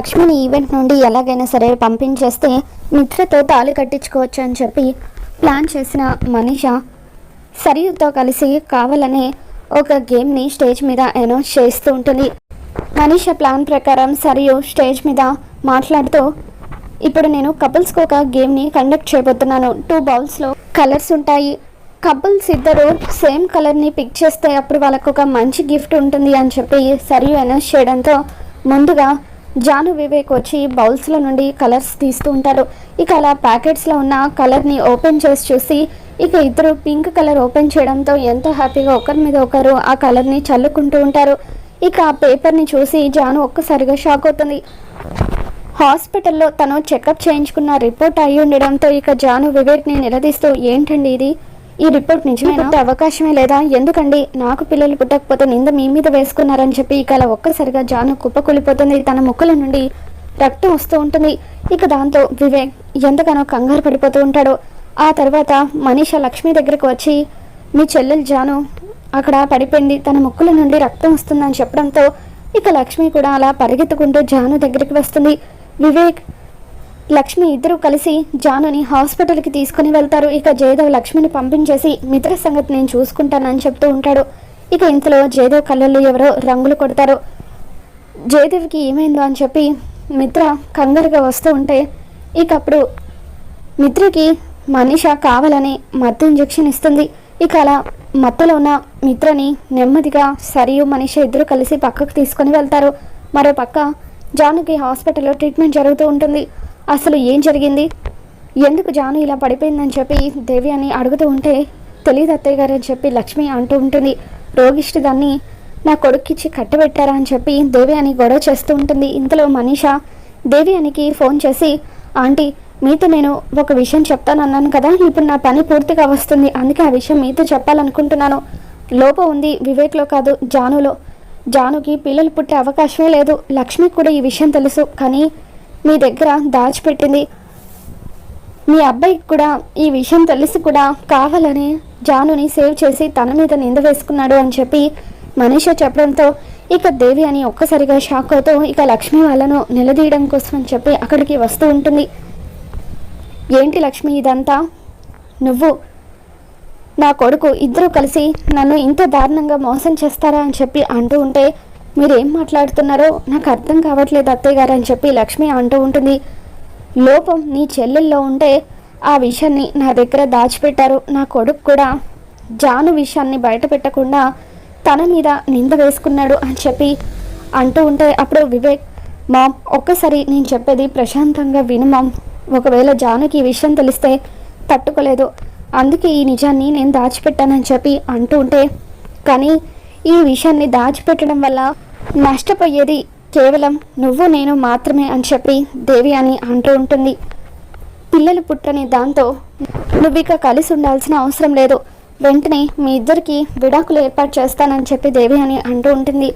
లక్ష్మిని ఈవెంట్ నుండి ఎలాగైనా సరే పంపించేస్తే మిత్రతో తాళి కట్టించుకోవచ్చు అని చెప్పి ప్లాన్ చేసిన మనీష సరియుతో కలిసి కావాలనే ఒక గేమ్ని స్టేజ్ మీద అనౌన్స్ చేస్తూ ఉంటుంది. మనీష ప్లాన్ ప్రకారం సరియు స్టేజ్ మీద మాట్లాడుతూ ఇప్పుడు నేను కపుల్స్కి ఒక గేమ్ని కండక్ట్ చేయబోతున్నాను. టూ బౌల్స్లో కలర్స్ ఉంటాయి. కపుల్స్ ఇద్దరు సేమ్ కలర్ని పిక్ చేస్తే అప్పుడు వాళ్ళకు ఒక మంచి గిఫ్ట్ ఉంటుంది అని చెప్పి సరియు అనౌన్స్ చేయడంతో ముందుగా జాను వివేక్ వచ్చి బౌల్స్లో నుండి కలర్స్ తీస్తూ ఉంటారు ఇక అలా ప్యాకెట్స్లో ఉన్న కలర్ని ఓపెన్ చేసి చూసి ఇక ఇద్దరు పింక్ కలర్ ఓపెన్ చేయడంతో ఎంతో హ్యాపీగా ఒకరి మీద ఒకరు ఆ కలర్ని చల్లుకుంటూ ఉంటారు. ఇక ఆ పేపర్ని చూసి జాను ఒక్కసారిగా షాక్ అవుతుంది. హాస్పిటల్లో తను చెకప్ చేయించుకున్న రిపోర్ట్ అయి ఉండడంతో ఇక జాను వివేక్ని నిలదీస్తూ ఏంటండి ఇది? ఈ రిపోర్ట్ నిజమే పుట్టే అవకాశమే లేదా? ఎందుకండి? నాకు పిల్లలు పుట్టకపోతే నింద మీ మీద వేసుకున్నారని చెప్పి ఇక అలా ఒక్కసారిగా జాను కుప్పకూలిపోతుంది. తన ముక్కుల నుండి రక్తం వస్తూ ఉంటుంది. ఇక దాంతో వివేక్ ఎంతగానో కంగారు పడిపోతూ ఉంటాడు. ఆ తర్వాత మనీష లక్ష్మి దగ్గరకు వచ్చి మీ చెల్లెలు జాను అక్కడ పడిపోయింది. తన ముక్కుల నుండి రక్తం వస్తుందని చెప్పడంతో ఇక లక్ష్మి కూడా అలా పరిగెత్తుకుంటూ జాను దగ్గరికి వస్తుంది. వివేక్ లక్ష్మి ఇద్దరు కలిసి జానుని హాస్పిటల్కి తీసుకుని వెళ్తారు. ఇక జయదేవ్ లక్ష్మిని పంపించేసి మిత్ర సంగతి నేను చూసుకుంటానని చెప్తూ ఉంటాడు. ఇక ఇంతలో జయదేవ్ కళ్ళల్లో ఎవరో రంగులు కొడతారు. జయదేవ్కి ఏమైందో అని చెప్పి మిత్ర కంగారుగా వస్తూ ఉంటే ఇక అప్పుడు మిత్రకి మనిష కావాలని మత్తు ఇంజెక్షన్ ఇస్తుంది. ఇక అలా మత్తులో ఉన్న మిత్రని నెమ్మదిగా సరియు మనిష ఇద్దరు కలిసి పక్కకు తీసుకొని వెళ్తారు. మరో పక్క జానుకి హాస్పిటల్లో ట్రీట్మెంట్ జరుగుతూ ఉంటుంది. అసలు ఏం జరిగింది? ఎందుకు జాను ఇలా పడిపోయిందని చెప్పి దేవి అని అడుగుతూ ఉంటే తెలియదు అత్తయ్య గారు అని చెప్పి లక్ష్మి అంటూ ఉంటుంది. రోగిష్టి దాన్ని నా కొడుక్కిచ్చి కట్టబెట్టారా? అని చెప్పి దేవి అని గొడవ చేస్తూ ఉంటుంది. ఇంతలో మనీష దేవి అనికి ఫోన్ చేసి ఆంటీ మీతో నేను ఒక విషయం చెప్తానన్నాను కదా ఇప్పుడు నా పని పూర్తిగా వస్తుంది. అందుకే ఆ విషయం మీతో చెప్పాలనుకుంటున్నాను. లోపం ఉంది వివేక్లో కాదు జానులో. జానుకి పిల్లలు పుట్టే అవకాశమే లేదు. లక్ష్మికి కూడా ఈ విషయం తెలుసు. కానీ మీ దగ్గర దాచిపెట్టింది. మీ అబ్బాయికి కూడా ఈ విషయం తెలిసి కూడా కావాలని జానుని సేవ్ చేసి తన మీద నింద వేసుకున్నాడు అని చెప్పి మనీష చెప్పడంతో ఇక దేవి అని ఒక్కసారిగా షాక్ అవుతూ ఇక లక్ష్మి వాళ్ళను నిలదీయడం కోసం అని చెప్పి అక్కడికి వస్తూ ఉంటుంది. ఏంటి లక్ష్మి ఇదంతా? నువ్వు నా కొడుకు ఇద్దరూ కలిసి నన్ను ఇంత దారుణంగా మోసం చేస్తారా అని చెప్పి అంటూ ఉంటే మీరేం మాట్లాడుతున్నారో నాకు అర్థం కావట్లేదు అత్తయ్య గారు అని చెప్పి లక్ష్మి అంటూ ఉంటుంది. లోపం నీ చెల్లెల్లో ఉంటే ఆ విషయాన్ని నా దగ్గర దాచిపెట్టారు. నా కొడుకు కూడా జాను విషయాన్ని బయట పెట్టకుండా తన మీద నింద వేసుకున్నాడు అని చెప్పి అంటూ ఉంటే అప్పుడు వివేక్ మామ్ ఒక్కసారి నేను చెప్పేది ప్రశాంతంగా విను మామ్. ఒకవేళ జానుకి ఈ విషయం తెలిస్తే తట్టుకోలేదు. అందుకే ఈ నిజాన్ని నేను దాచిపెట్టానని చెప్పి అంటూ ఉంటే కానీ ఈ విషయాన్ని దాచిపెట్టడం వల్ల నష్టపోయేది కేవలం నువ్వు నేను మాత్రమే అని చెప్పి దేవి అని అంటూ ఉంటుంది. పిల్లలు పుట్టని దాంతో నువ్వు ఇక కలిసి ఉండాల్సిన అవసరం లేదు. వెంటనే మీ ఇద్దరికి విడాకులు ఏర్పాటు చేస్తానని చెప్పి దేవి అని అంటూ ఉంటుంది.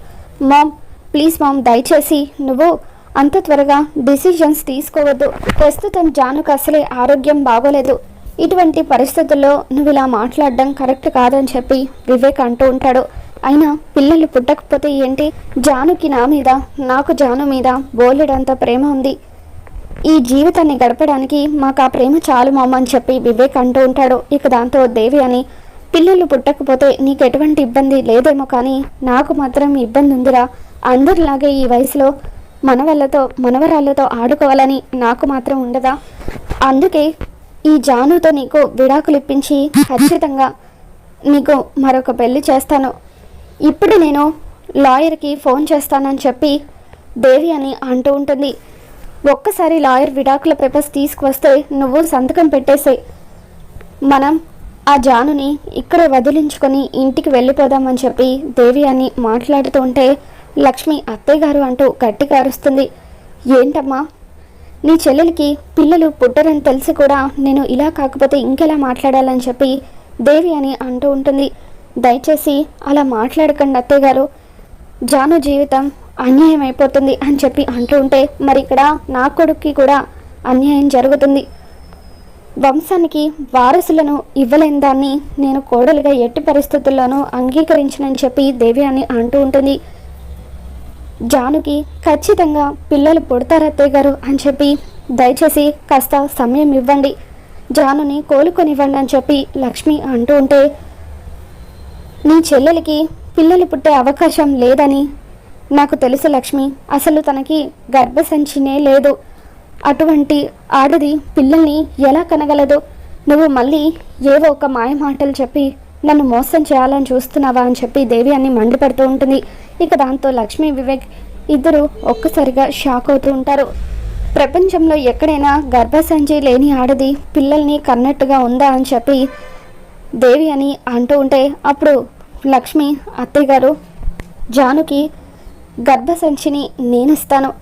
మామ్ ప్లీజ్ మామ్ దయచేసి నువ్వు అంత త్వరగా డిసిషన్స్ తీసుకోవద్దు. ప్రస్తుతం జానుకు అసలే ఆరోగ్యం బాగోలేదు. ఇటువంటి పరిస్థితుల్లో నువ్వు ఇలా మాట్లాడడం కరెక్ట్ కాదని చెప్పి వివేక్ అంటూ ఉంటాడు. అయినా పిల్లలు పుట్టకపోతే ఏంటి? జానుకి నా మీద నాకు జాను మీద బోలెడంత ప్రేమ ఉంది. ఈ జీవితాన్ని గడపడానికి మాకు ఆ ప్రేమ చాలు మామ అని చెప్పి వివేక్ అంటూ ఉంటాడు. ఇక దాంతో దేవి అని పిల్లలు పుట్టకపోతే నీకు ఎటువంటి ఇబ్బంది లేదేమో కానీ నాకు మాత్రం ఇబ్బంది ఉందిరా. అందరిలాగే ఈ వయసులో మనవళ్ళతో మనవరాళ్ళతో ఆడుకోవాలని నాకు మాత్రం ఉండదా? అందుకే ఈ జానుతో నీకు విడాకులు ఇప్పించి ఖచ్చితంగా నీకు మరొక పెళ్ళి చేస్తాను. ఇప్పుడు నేను లాయర్కి ఫోన్ చేస్తానని చెప్పి దేవి అని అంటూ ఉంటుంది. ఒక్కసారి లాయర్ విడాకుల పేపర్స్ తీసుకువస్తే నువ్వు సంతకం పెట్టేసే. మనం ఆ జానుని ఇక్కడే వదిలించుకొని ఇంటికి వెళ్ళిపోదామని చెప్పి దేవి అని మాట్లాడుతూ ఉంటే లక్ష్మి అత్తయ్య గారు అంటూ గట్టిగా అరుస్తుంది. ఏంటమ్మా? నీ చెల్లెలికి పిల్లలు పుట్టరని తెలిసి కూడా నేను ఇలా కాకపోతే ఇంకెలా మాట్లాడాలని చెప్పి దేవి అని అంటూ ఉంటుంది. దయచేసి అలా మాట్లాడకండి అత్తయ్య గారు. జాను జీవితం అన్యాయం అయిపోతుంది అని చెప్పి అంటూ ఉంటే మరి ఇక్కడ నా కొడుక్కి కూడా అన్యాయం జరుగుతుంది. వంశానికి వారసులను ఇవ్వలేని దాన్ని నేను కోడలుగా ఎట్టి పరిస్థితుల్లోనూ అంగీకరించనని చెప్పి దేవి అని అంటూ ఉంటుంది. జానుకి ఖచ్చితంగా పిల్లలు పుడతారు అత్తయ్య గారు అని చెప్పి దయచేసి కాస్త సమయం ఇవ్వండి. జానుని కోలుకొనివ్వండి అని చెప్పి లక్ష్మి అంటూ ఉంటే నీ చెల్లెలికి పిల్లలు పుట్టే అవకాశం లేదని నాకు తెలుసు లక్ష్మి. అసలు తనకి గర్భసంచినే లేదు. అటువంటి ఆడది పిల్లల్ని ఎలా కనగలదు? నువ్వు మళ్ళీ ఏవో ఒక మాయ మాటలు చెప్పి నన్ను మోసం చేయాలని చూస్తున్నావా అని చెప్పి దేవి అని మండిపడుతూ ఉంటుంది. ఇక దాంతో లక్ష్మి వివేక్ ఇద్దరు ఒక్కసారిగా షాక్ అవుతూ ఉంటారు. ప్రపంచంలో ఎక్కడైనా గర్భసంచి లేని ఆడది పిల్లల్ని కన్నట్టుగా ఉందా అని చెప్పి దేవి అని అంటూ ఉంటే అప్పుడు లక్ష్మి అత్తయ్య గారు జానుకి గర్భసంచిని నేనిస్తాను.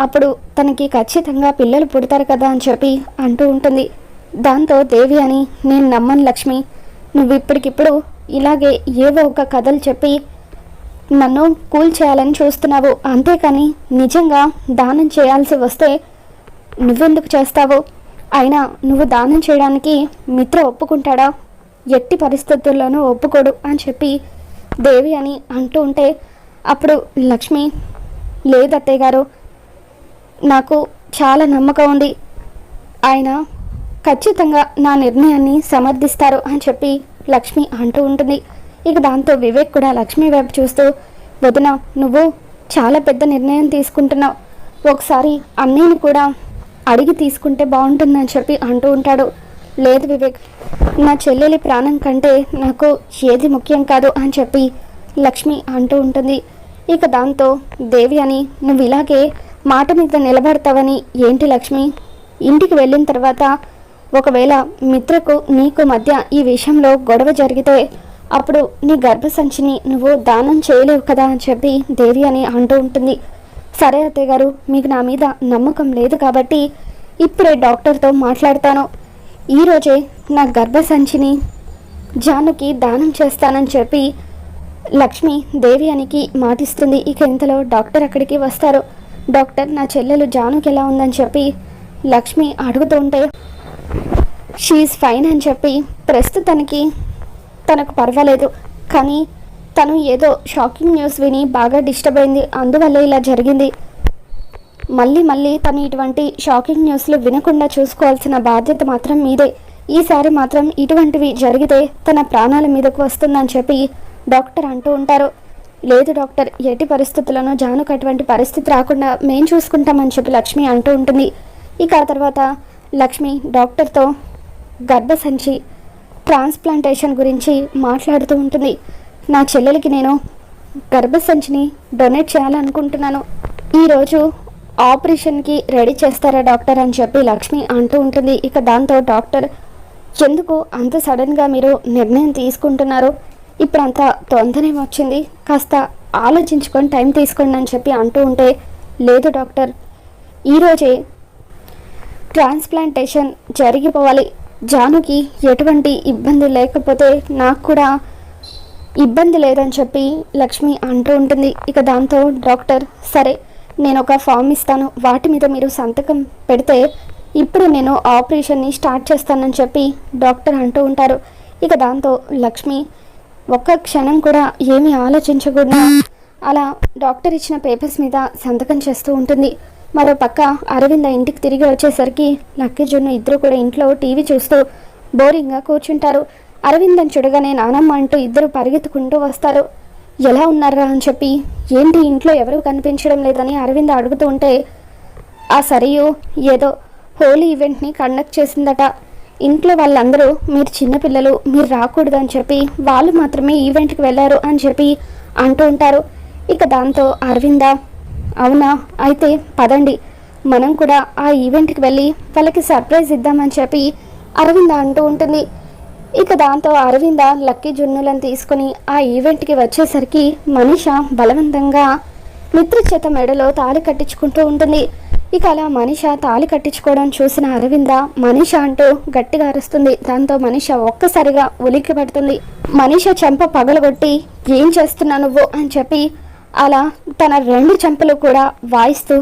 అప్పుడు తనకి ఖచ్చితంగా పిల్లలు పుడతారు కదా అని చెప్పి అంటూ ఉంటుంది. దాంతో దేవి అని నేను నమ్మను లక్ష్మి. నువ్వు ఇప్పటికిప్పుడు ఇలాగే ఏవో ఒక కథలు చెప్పి నన్ను కూల్ చేయాలని చూస్తున్నావు. అంతేకాని నిజంగా దానం చేయాల్సి వస్తే నువ్వెందుకు చేస్తావు? అయినా నువ్వు దానం చేయడానికి మిత్ర ఒప్పుకుంటాడా? ఎట్టి పరిస్థితుల్లోనూ ఒప్పుకోడు అని చెప్పి దేవి అని అంటూ ఉంటే అప్పుడు లక్ష్మి లేదత్తయ్య గారు నాకు చాలా నమ్మకం ఉంది. ఆయన ఖచ్చితంగా నా నిర్ణయాన్ని సమర్థిస్తారు అని చెప్పి లక్ష్మి అంటూ ఉంటుంది. ఇక దాంతో వివేక్ కూడా లక్ష్మి వైపు చూస్తూ వదిన నువ్వు చాలా పెద్ద నిర్ణయం తీసుకుంటున్నావు. ఒకసారి అన్నయ్యని కూడా అడిగి తీసుకుంటే బాగుంటుందని చెప్పి అంటూ ఉంటాడు. లేదు వివేక్ నా చెల్లెలి ప్రాణం కంటే నాకు ఏది ముఖ్యం కాదు అని చెప్పి లక్ష్మి అంటూ ఉంటుంది. ఇక దాంతో దేవి అని నువ్వు ఇలాగే మాట మీద నిలబడతావని ఏంటి లక్ష్మి? ఇంటికి వెళ్ళిన తర్వాత ఒకవేళ మిత్రకు నీకు మధ్య ఈ విషయంలో గొడవ జరిగితే అప్పుడు నీ గర్భసంచిని నువ్వు దానం చేయలేవు కదా అని చెప్పి దేవి అని అంటూ ఉంటుంది. సరే అత్తయ్య గారు మీకు నా మీద నమ్మకం లేదు కాబట్టి ఇప్పుడే డాక్టర్తో మాట్లాడతాను. ఈరోజే నా గర్భసంచిని జానుకి దానం చేస్తానని చెప్పి లక్ష్మి దేవి అనికి మాటిస్తుంది. ఇక ఇంతలో డాక్టర్ అక్కడికి వస్తారు. డాక్టర్ నా చెల్లెలు జానుకి ఎలా ఉందని చెప్పి లక్ష్మి అడుగుతుంటే షీఈ్ ఫైన్ అని చెప్పి ప్రస్తుతానికి తనకు పర్వాలేదు. కానీ తను ఏదో షాకింగ్ న్యూస్ విని బాగా డిస్టర్బ్ అయింది. అందువల్ల ఇలా జరిగింది. మళ్ళీ మళ్ళీ తను ఇటువంటి షాకింగ్ న్యూస్లు వినకుండా చూసుకోవాల్సిన బాధ్యత మాత్రం మీదే. ఈసారి మాత్రం ఇటువంటివి జరిగితే తన ప్రాణాల మీదకు వస్తుందని చెప్పి డాక్టర్ అంటూ ఉంటారు. లేదు డాక్టర్ ఎట్టి పరిస్థితుల్లోనూ జానుకు అటువంటి పరిస్థితి రాకుండా మేం చూసుకుంటామని చెప్పి లక్ష్మి అంటూ ఉంటుంది. ఇక ఆ తర్వాత లక్ష్మి డాక్టర్తో గర్భసంచి ట్రాన్స్ప్లాంటేషన్ గురించి మాట్లాడుతూ ఉంటుంది. నా చెల్లెలికి నేను గర్భసంచిని డొనేట్ చేయాలనుకుంటున్నాను. ఈరోజు ఆపరేషన్కి రెడీ చేస్తారా డాక్టర్ అని చెప్పి లక్ష్మి అంటూ ఉంటుంది. ఇక దాంతో డాక్టర్ ఎందుకు అంత సడన్గా మీరు నిర్ణయం తీసుకుంటున్నారు? ఇప్పుడు అంత వచ్చింది. కాస్త ఆలోచించుకొని టైం తీసుకోండి అని చెప్పి అంటూ ఉంటే లేదు డాక్టర్ ఈరోజే ట్రాన్స్ప్లాంటేషన్ జరిగిపోవాలి. జానుకి ఎటువంటి ఇబ్బంది లేకపోతే నాకు కూడా ఇబ్బంది లేదని చెప్పి లక్ష్మి అంటూ ఉంటుంది. ఇక దాంతో డాక్టర్ సరే నేను ఒక ఫామ్ ఇస్తాను. వాటి మీద మీరు సంతకం పెడితే ఇప్పుడు నేను ఆపరేషన్ని స్టార్ట్ చేస్తానని చెప్పి డాక్టర్ అంటూ ఉంటారు. ఇక దాంతో లక్ష్మి ఒక్క క్షణం కూడా ఏమీ ఆలోచించకుండా అలా డాక్టర్ ఇచ్చిన పేపర్స్ మీద సంతకం చేస్తూ ఉంటుంది. మరో పక్క అరవింద ఇంటికి తిరిగి వచ్చేసరికి లక్కీ జున్ను ఇద్దరు కూడా ఇంట్లో టీవీ చూస్తూ బోరింగ్గా కూర్చుంటారు. అరవిందం చూడగానే నానమ్మ అంటూ ఇద్దరు పరిగెత్తుకుంటూ వస్తారు. ఎలా ఉన్నారా అని చెప్పి. ఏంటి ఇంట్లో ఎవరూ కనిపించడం లేదని అరవింద అడుగుతూ ఉంటే ఆ సరియు ఏదో హోలీ ఈవెంట్ని కండక్ట్ చేసిందట. ఇంట్లో వాళ్ళందరూ మీరు చిన్నపిల్లలు మీరు రాకూడదు అని చెప్పి వాళ్ళు మాత్రమే ఈవెంట్కి వెళ్ళారు అని చెప్పి అంటూ ఉంటారు. ఇక దాంతో అరవింద అవునా? అయితే పదండి. మనం కూడా ఆ ఈవెంట్కి వెళ్ళి వాళ్ళకి సర్ప్రైజ్ ఇద్దామని చెప్పి అరవింద అంటూ ఉంటుంది. ఇక దాంతో అరవింద లక్కీ జున్నులను తీసుకుని ఆ ఈవెంట్కి వచ్చేసరికి మనిష బలవంతంగా మిత్ర చేత మెడలో తాళి కట్టించుకుంటూ ఉంటుంది. ఇక అలా మనిష తాళి కట్టించుకోవడం చూసిన అరవింద మనిష అంటూ గట్టిగా అరుస్తుంది. దాంతో మనిష ఒక్కసారిగా ఉలిక్కి పడుతుంది. మనిష చెంప పగలగొట్టి ఏం చేస్తున్నా నువ్వు? అని చెప్పి అలా తన రెండు చెంపలు కూడా వాయిస్తూ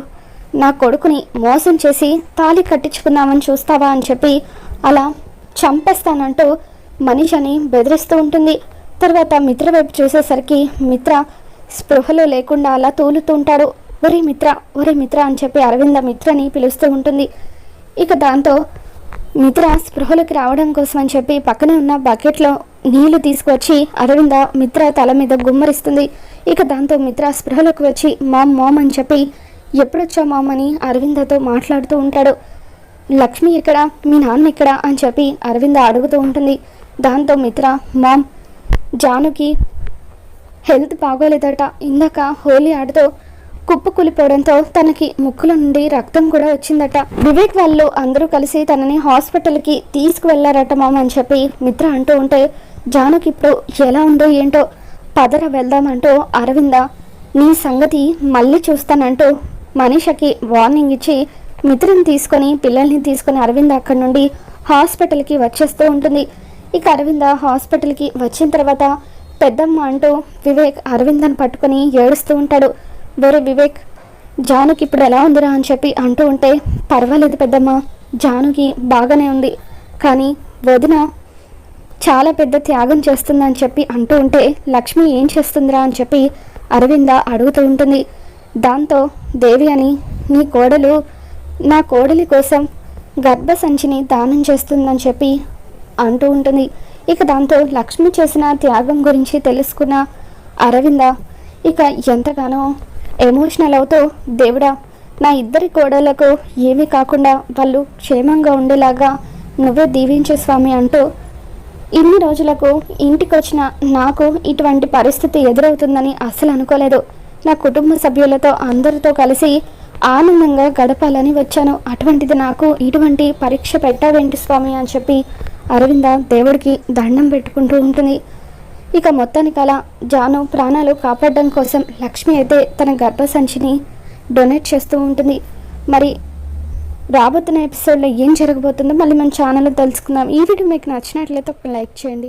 నా కొడుకుని మోసం చేసి తాళి కట్టించుకుందామని చూస్తావా? అని చెప్పి అలా చంపేస్తానంటూ మనిషిని బెదిరిస్తూ ఉంటుంది. తర్వాత మిత్ర వైపు చూసేసరికి మిత్ర స్పృహలో లేకుండా అలా తూలుతూ ఉంటాడు. ఒరే మిత్ర ఒరే మిత్ర అని చెప్పి అరవింద మిత్రని పిలుస్తూ ఉంటుంది. ఇక దాంతో మిత్ర స్పృహలోకి రావడం కోసం అని చెప్పి పక్కనే ఉన్న బకెట్లో నీళ్ళు తీసుకువచ్చి అరవింద మిత్ర తల మీద గుమ్మరిస్తుంది. ఇక దాంతో మిత్ర స్పృహలోకి వచ్చి మామ్ మామ్ అని చెప్పి ఎప్పుడొచ్చా మామ్ అని అరవిందతో మాట్లాడుతూ ఉంటాడు. లక్ష్మి ఇక్కడ మీ నాన్న ఇక్కడ అని చెప్పి అరవింద అడుగుతూ ఉంటుంది. దాంతో మిత్ర మామ్ జానుకి హెల్త్ బాగోలేదట. ఇందాక హోలీ ఆడుతూ కుప్పు కూలిపోవడంతో తనకి ముక్కుల నుండి రక్తం కూడా వచ్చిందట. వివేక్ వాళ్ళు అందరూ కలిసి తనని హాస్పిటల్కి తీసుకువెళ్ళారట మామ అని చెప్పి మిత్ర అంటూ ఉంటే జానుకి ఇప్పుడు ఎలా ఉందో ఏంటో పదర వెళ్దామంటూ అరవింద నీ సంగతి మళ్ళీ చూస్తానంటూ మనీషకి వార్నింగ్ ఇచ్చి మిత్రని తీసుకొని పిల్లల్ని తీసుకొని అరవింద అక్కడి నుండి హాస్పిటల్కి వచ్చేస్తూ ఉంటుంది. ఇక అరవింద హాస్పిటల్కి వచ్చిన తర్వాత పెద్దమ్మ అంటూ వివేక్ అరవిందను పట్టుకొని ఏడుస్తూ ఉంటాడు. వేరే వివేక్ జానుకి ఇప్పుడు ఎలా ఉందిరా? అని చెప్పి అంటూ ఉంటే పర్వాలేదు పెద్దమ్మ జానుకి బాగానే ఉంది. కానీ వదిన చాలా పెద్ద త్యాగం చేస్తుందని చెప్పి అంటూ ఉంటే లక్ష్మి ఏం చేస్తుందిరా? అని చెప్పి అరవింద అడుగుతూ ఉంటుంది. దాంతో దేవి అని నీ కోడలు నా కోడలి కోసం గర్భసంచిని దానం చేస్తుందని చెప్పి అంటూ ఉంటుంది. ఇక దాంతో లక్ష్మి చేసిన త్యాగం గురించి తెలుసుకున్న అరవింద ఇక ఎంతగానో ఎమోషనల్ అవుతూ దేవుడా నా ఇద్దరి కోడలకు ఏమీ కాకుండా వాళ్ళు క్షేమంగా ఉండేలాగా నువ్వే దీవించే స్వామి అంటూ ఇన్ని రోజులకు ఇంటికి వచ్చిన నాకు ఇటువంటి పరిస్థితి ఎదురవుతుందని అస్సలు అనుకోలేదు. నా కుటుంబ సభ్యులతో అందరితో కలిసి ఆనందంగా గడపాలని వచ్చాను. అటువంటిది నాకు ఇటువంటి పరీక్ష పెట్టావేంటి స్వామి అని చెప్పి అరవింద దేవుడికి దండం పెట్టుకుంటూ ఉంటుంది. ఇక మొత్తానికి అలా జాను ప్రాణాలు కాపాడడం కోసం లక్ష్మి అయితే తన గర్భసంచిని డొనేట్ చేస్తూ ఉంటుంది. మరి రాబోతున్న ఎపిసోడ్లో ఏం జరగబోతుందో మళ్ళీ మన ఛానల్లో తెలుసుకుందాం. ఈ వీడియో మీకు నచ్చినట్లయితే ఒక లైక్ చేయండి.